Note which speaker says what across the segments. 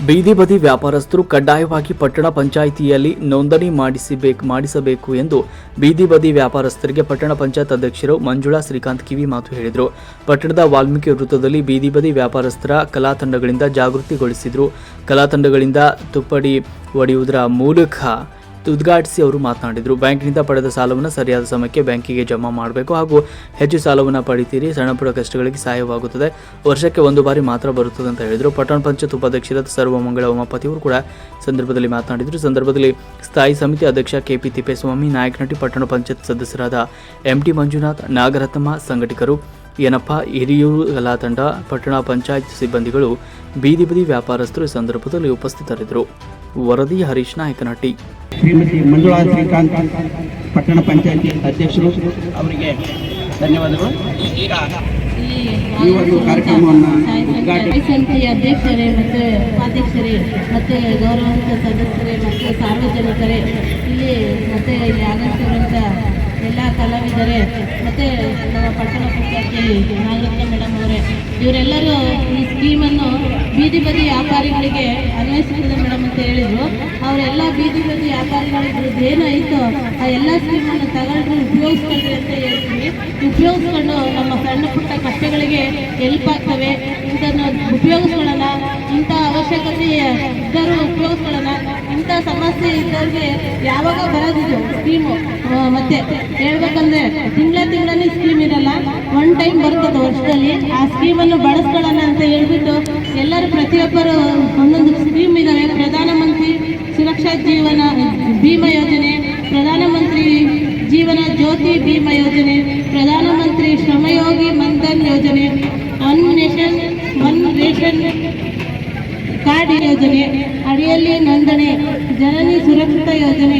Speaker 1: ಬೀದಿ ಬದಿ ವ್ಯಾಪಾರಸ್ಥರು ಕಡ್ಡಾಯವಾಗಿ ಪಟ್ಟಣ ಪಂಚಾಯಿತಿಯಲ್ಲಿ ನೋಂದಣಿ ಮಾಡಿಸಬೇಕು ಮಾಡಿಸಬೇಕು ಎಂದು ಬೀದಿ ಬದಿ ವ್ಯಾಪಾರಸ್ಥರಿಗೆ ಪಟ್ಟಣ ಪಂಚಾಯತ್ ಅಧ್ಯಕ್ಷರು ಮಂಜುಳಾ ಶ್ರೀಕಾಂತ್ ಕಿವಿ ಮಾತು ಹೇಳಿದರು. ಪಟ್ಟಣದ ವಾಲ್ಮೀಕಿ ವೃತ್ತದಲ್ಲಿ ಬೀದಿ ಬದಿ ವ್ಯಾಪಾರಸ್ಥರ ಕಲಾ ತಂಡಗಳಿಂದ ಜಾಗೃತಿಗೊಳಿಸಿದರು. ಕಲಾ ತಂಡಗಳಿಂದ ತುಪ್ಪಡಿ ಒಡೆಯುವುದರ ಮೂಲಕ ಉದ್ಘಾಟಿಸಿ ಅವರು ಮಾತನಾಡಿದರು. ಬ್ಯಾಂಕ್ನಿಂದ ಪಡೆದ ಸಾಲವನ್ನು ಸರಿಯಾದ ಸಮಯಕ್ಕೆ ಬ್ಯಾಂಕಿಗೆ ಜಮಾ ಮಾಡಬೇಕು ಹಾಗೂ ಹೆಚ್ಚು ಸಾಲವನ್ನು ಪಡಿತೀರಿ. ಸಣ್ಣಪುಟ್ಟ ಕಷ್ಟಗಳಿಗೆ ಸಹಾಯವಾಗುತ್ತದೆ. ವರ್ಷಕ್ಕೆ ಒಂದು ಬಾರಿ ಮಾತ್ರ ಬರುತ್ತದೆ ಅಂತ ಹೇಳಿದರು. ಪಟ್ಟಣ ಪಂಚಾಯತ್ ಉಪಾಧ್ಯಕ್ಷರ ಸರ್ವಮಂಗಳ ಉಮಾಪತಿ ಅವರು ಕೂಡ ಸಂದರ್ಭದಲ್ಲಿ ಮಾತನಾಡಿದರು. ಸಂದರ್ಭದಲ್ಲಿ ಸ್ಥಾಯಿ ಸಮಿತಿ ಅಧ್ಯಕ್ಷ ಕೆಪಿ ತಿಪ್ಪೇಸ್ವಾಮಿ ನಾಯಕನಟಿ ಪಟ್ಟಣ ಪಂಚಾಯತ್ ಸದಸ್ಯರಾದ ಎಂಟಿ ಮಂಜುನಾಥ್, ನಾಗರತ್ನಮ್ಮ ಸಂಘಟಕರು, ಏನಪ್ಪ, ಹಿರಿಯೂರು ಕಲಾ ತಂಡ ಪಟ್ಟಣ ಪಂಚಾಯತ್ ಸಿಬ್ಬಂದಿಗಳು, ಬೀದಿ ಬದಿ ವ್ಯಾಪಾರಸ್ಥರು ಸಂದರ್ಭದಲ್ಲಿ ಉಪಸ್ಥಿತರಿದ್ದರು. ವರದಿ ಹರೀಶ್ ನಾಯಕನಹಟ್ಟಿ
Speaker 2: ಶ್ರೀಮತಿ ಮಂಜುಳಾ ಶ್ರೀಕಾಂತ್ ಪಟ್ಟಣ ಪಂಚಾಯತಿ ಅಧ್ಯಕ್ಷರು ಅವರಿಗೆ ಧನ್ಯವಾದಗಳು. ಈಗ ಈ ಒಂದು ಕಾರ್ಯಕ್ರಮವನ್ನು
Speaker 3: ಸಮಿತಿಯ ಅಧ್ಯಕ್ಷರೇ ಮತ್ತು ಉಪಾಧ್ಯಕ್ಷರೇ ಮತ್ತು ಗೌರವಾನ್ವಿತ ಸದಸ್ಯರೇ ಮತ್ತು ಸಾರ್ವಜನಿಕರೇ ಇಲ್ಲಿ ಮತ್ತೆ ಇಲ್ಲಿ ಆಗಮಿಸಿರುವಂಥ ಎಲ್ಲ ಕಲಾವಿದರೇ ಮತ್ತು ನಮ್ಮ ಪಟ್ಟಣ ಪಂಚಾಯತಿ ನಾಗರತ್ನ ಮೇಡಮ್ ಅವರೇ ಇವರೆಲ್ಲರೂ ಈ ಸ್ಕೀಮನ್ನು ಬೀದಿ ಬದಿ ವ್ಯಾಪಾರಿಗಳಿಗೆ ಮೇಡಮ್ ಅಂತ ಹೇಳಿದ್ರು. ಅವರೆಲ್ಲ ಬೀದಿ ಬದಿ ವ್ಯಾಪಾರಿಗಳಿದ್ದು ಏನಾಯಿತು ಆ ಎಲ್ಲ ಸ್ಕೀಮನ್ನು ತಗೊಂಡು ಉಪಯೋಗಿಸ್ಕೊಳ್ಳಿ ಅಂತ ಹೇಳ್ತೀವಿ. ಉಪಯೋಗಿಸ್ಕೊಂಡು ನಮ್ಮ ಸಣ್ಣ ಪುಟ್ಟ ಕಷ್ಟಗಳಿಗೆ ಹೆಲ್ಪ್ ಆಗ್ತವೆ. ಇಂಥನ್ನು ಉಪಯೋಗಿಸ್ಕೊಳ್ಳೋಣ. ಇಂಥ ಅವಶ್ಯಕತೆ ಇದ್ದರೂ ಉಪಯೋಗಿಸ್ಕೊಳ್ಳೋಣ. ಇಂಥ ಸಮಸ್ಯೆ ಇದ್ದವ್ರಿಗೆ ಯಾವಾಗ ಬರೋದಿದು ಸ್ಕೀಮು? ಮತ್ತೆ ಹೇಳ್ಬೇಕಂದ್ರೆ ತಿಂಗಳ ತಿಂಗಳಲ್ಲಿ ಸ್ಕೀಮ್ ಇರಲ್ಲ ಒನ್ ಟೈಮ್ ಬರ್ತದೆ ವರ್ಷದಲ್ಲಿ. ಆ ಸ್ಕೀಮನ್ನು ಬಳಸ್ಕೊಳ್ಳೋಣ ಅಂತ ಹೇಳ್ಬಿಟ್ಟು ಎಲ್ಲರೂ ಪ್ರತಿಯೊಬ್ಬರು ಒಂದೊಂದು ಭೀಮಾ ಯೋಜನೆ ಪ್ರಧಾನಮಂತ್ರಿ ಶ್ರಮಯೋಗಿ ಮನ್ಧನ್ ಯೋಜನೆ one nation one ration card ಯೋಜನೆ, ಅಡಿಯಲ್ಲಿ ನೋಂದಣಿ, ಜನನಿ ಸುರಕ್ಷಿತ ಯೋಜನೆ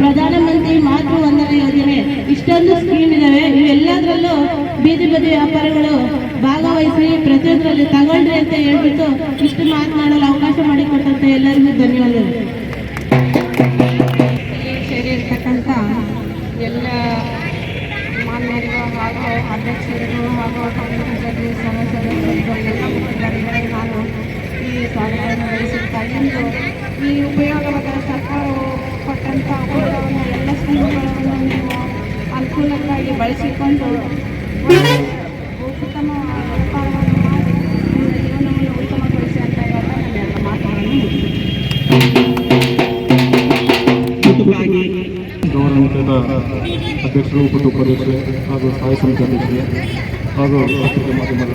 Speaker 3: ಪ್ರಧಾನಮಂತ್ರಿ ಮಾತೃ ವಂದನಾ ಯೋಜನೆ, ಇಷ್ಟೊಂದು ಸ್ಕೀಮ್ ಇದಾವೆ. ಇವೆಲ್ಲದರಲ್ಲೂ ಬೀದಿ ಬದಿ ವ್ಯಾಪಾರಗಳು ಭಾಗವಹಿಸಿ ಪ್ರತಿಯೊಂದರಲ್ಲಿ ತಗೊಂಡ್ರಿ ಅಂತ ಹೇಳ್ಬಿಟ್ಟು ಇಷ್ಟು ಮಾತನಾಡಲು ಅವಕಾಶ ಮಾಡಿಕೊಟ್ಟಂತ ಎಲ್ಲರಿಗೂ ಧನ್ಯವಾದಗಳು.
Speaker 4: ಸೇರಿರ್ತಕ್ಕಂಥ ಎಲ್ಲ ಮಾನ್ಯರಿಗೂ ಹಾಗೂ ಅಧ್ಯಕ್ಷರಿಗೂ ಹಾಗೂ ಪಂಚಾಯತಿ ಸದಸ್ಯರಿಗೂ ಎಲ್ಲ ಮುಖಂಡರಿಗೆ ನಾನು ಈ ಸ್ವಾಗತವನ್ನು ಬಯಸುತ್ತಾ ಇಂದು ಈ ಉಪಯೋಗವಾದ ಸರ್ಕಾರವು ಕೊಟ್ಟಂಥ ಉಪಯೋಗವನ್ನು ಎಲ್ಲ ಸ್ಕೀಮ್ಗಳನ್ನು ನೀವು ಅನುಕೂಲಕ್ಕಾಗಿ ಬಳಸಿಕೊಂಡು
Speaker 5: ಗೌರವಾನ್ವಿತ ಅಧ್ಯಕ್ಷರು ಉಪ ಉಪಾಧ್ಯಕ್ಷರು ಹಾಗೂ ಸಹಾಯ ಸಮಿತಿ ಅಧ್ಯಕ್ಷರು ಹಾಗೂ ಮಾಧ್ಯಮದ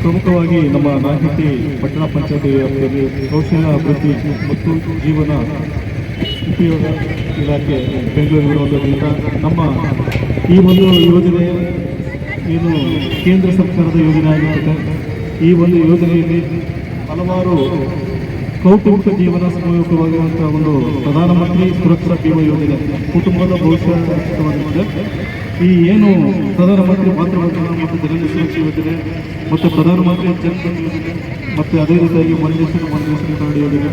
Speaker 5: ಪ್ರಮುಖವಾಗಿ ನಮ್ಮ ನಾಯಕಿ ಪಟ್ಟಣ ಪಂಚಾಯತಿ ವ್ಯಾಪ್ತಿಯಲ್ಲಿ ಕೌಶಲ್ಯ, ಅಭಿವೃದ್ಧಿ ಮತ್ತು ಜೀವನ ಉಪಯೋಗ ಇಲಾಖೆ ಬೆಂಗಳೂರು ಇರುವುದರಿಂದ ನಮ್ಮ ಈ ಒಂದು ಯೋಜನೆ ಏನು ಕೇಂದ್ರ ಸರ್ಕಾರದ ಯೋಜನೆ ಆಗಿರುತ್ತದೆ ಈ ಒಂದು ಯೋಜನೆಯಲ್ಲಿ ಹಲವಾರು ಕೌಟುಂಬಿಕ ಜೀವನ ಸಮಯೋಗವಾಗಿರುವಂತಹ ಒಂದು ಪ್ರಧಾನಮಂತ್ರಿ ಸುರಕ್ಷಾ ಭೀಮಾ ಯೋಜನೆ ಕುಟುಂಬದ ಭವಿಷ್ಯವಾಗಿರುತ್ತದೆ ಈ ಏನು ಪ್ರಧಾನಮಂತ್ರಿ ಮಾತೃವಂದನಾ ಮತ್ತು ಜನನಿ ಸುರಕ್ಷಾ ಯೋಜನೆ ಮತ್ತು ಪ್ರಧಾನಮಂತ್ರಿ ಜನ ಮತ್ತು ಅದೇ ರೀತಿಯಾಗಿ ಮನ್ನೇಶ್ವರ ಮನ್ನೇಶ್ವರ ಕಾರ್ಡ್ ಯೋಜನೆ,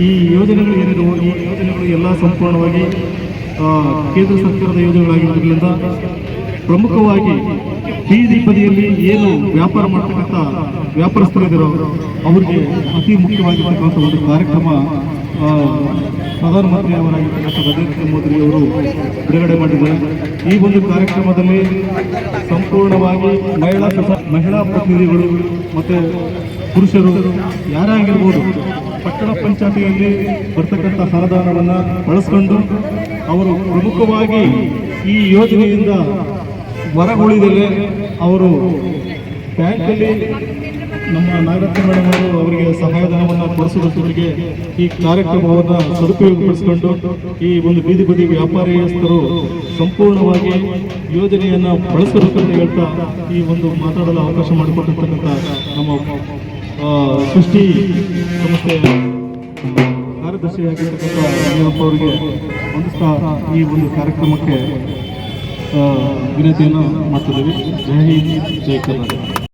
Speaker 5: ಈ ಯೋಜನೆಗಳು ಏನಿರುವ ಈ ಯೋಜನೆಗಳು ಎಲ್ಲ ಸಂಪೂರ್ಣವಾಗಿ ಕೇಂದ್ರ ಸರ್ಕಾರದ ಯೋಜನೆಗಳಾಗಿರೋದ್ರಿಂದ ಪ್ರಮುಖವಾಗಿ ಬೀದಿ ಬದಿಯಲ್ಲಿ ಏನು ವ್ಯಾಪಾರ ಮಾಡ್ತಕ್ಕಂಥ ವ್ಯಾಪಾರಸ್ಥರಿದ್ದಾರೋ ಅವರಿಗೆ ಅತಿ ಮುಖ್ಯವಾಗಿರ್ತಕ್ಕಂಥ ಒಂದು ಕಾರ್ಯಕ್ರಮ ಪ್ರಧಾನಮಂತ್ರಿ ಅವರಾಗಿರ್ತಕ್ಕಂಥ ನರೇಂದ್ರ ಮೋದಿ ಅವರು ಬಿಡುಗಡೆ ಮಾಡಿದ್ದಾರೆ. ಈ ಒಂದು ಕಾರ್ಯಕ್ರಮದಲ್ಲಿ ಸಂಪೂರ್ಣವಾಗಿ ಮಹಿಳಾ ಮಹಿಳಾ ಪ್ರತಿನಿಧಿಗಳು ಮತ್ತು ಪುರುಷರು ಯಾರೇ ಆಗಿರ್ಬೋದು ಪಟ್ಟಣ ಪಂಚಾಯತಿಯಲ್ಲಿ ಬರ್ತಕ್ಕಂಥ ಅನುದಾನವನ್ನು ಬಳಸ್ಕೊಂಡು ಅವರು ಪ್ರಮುಖವಾಗಿ ಈ ಯೋಜನೆಯಿಂದ ಹೊರಗುಳಿದಲ್ಲೇ ಅವರು ಬ್ಯಾಂಕಲ್ಲಿ ನಮ್ಮ ನಾಗರತ್ನ ಮೇಡಮ್ ಅವರು ಅವರಿಗೆ ಸಹಾಯಧನವನ್ನು ಕೊಡಿಸುವುದರೊಂದಿಗೆ ಈ ಕಾರ್ಯಕ್ರಮವನ್ನು ಸದುಪಯೋಗಪಡಿಸಿಕೊಂಡು ಈ ಒಂದು ಬೀದಿ ಬದಿ ವ್ಯಾಪಾರಸ್ಥರು ಸಂಪೂರ್ಣವಾಗಿ ಯೋಜನೆಯನ್ನು ಬಳಸಬೇಕಂತ ಹೇಳ್ತಾ ಈ ಒಂದು ಮಾತಾಡಲು ಅವಕಾಶ ಮಾಡಿಕೊಟ್ಟಿರ್ತಕ್ಕಂಥ ನಮ್ಮ ಸೃಷ್ಟಿ ಸಂಸ್ಥೆಯ ಕಾರ್ಯದರ್ಶಿಯಾಗಿರ್ತಕ್ಕಂಥ ಯಡಿಯೂರಪ್ಪ ಅವರಿಗೆ ಒಂದು ಈ ಒಂದು ಕಾರ್ಯಕ್ರಮಕ್ಕೆ ವಿನಂತಿಯನ್ನು ಮಾಡ್ತಿದ್ದೀವಿ. ಜೈ ಹಿಂದ್ ಜೈ ಕರ್ನಾಟಕ.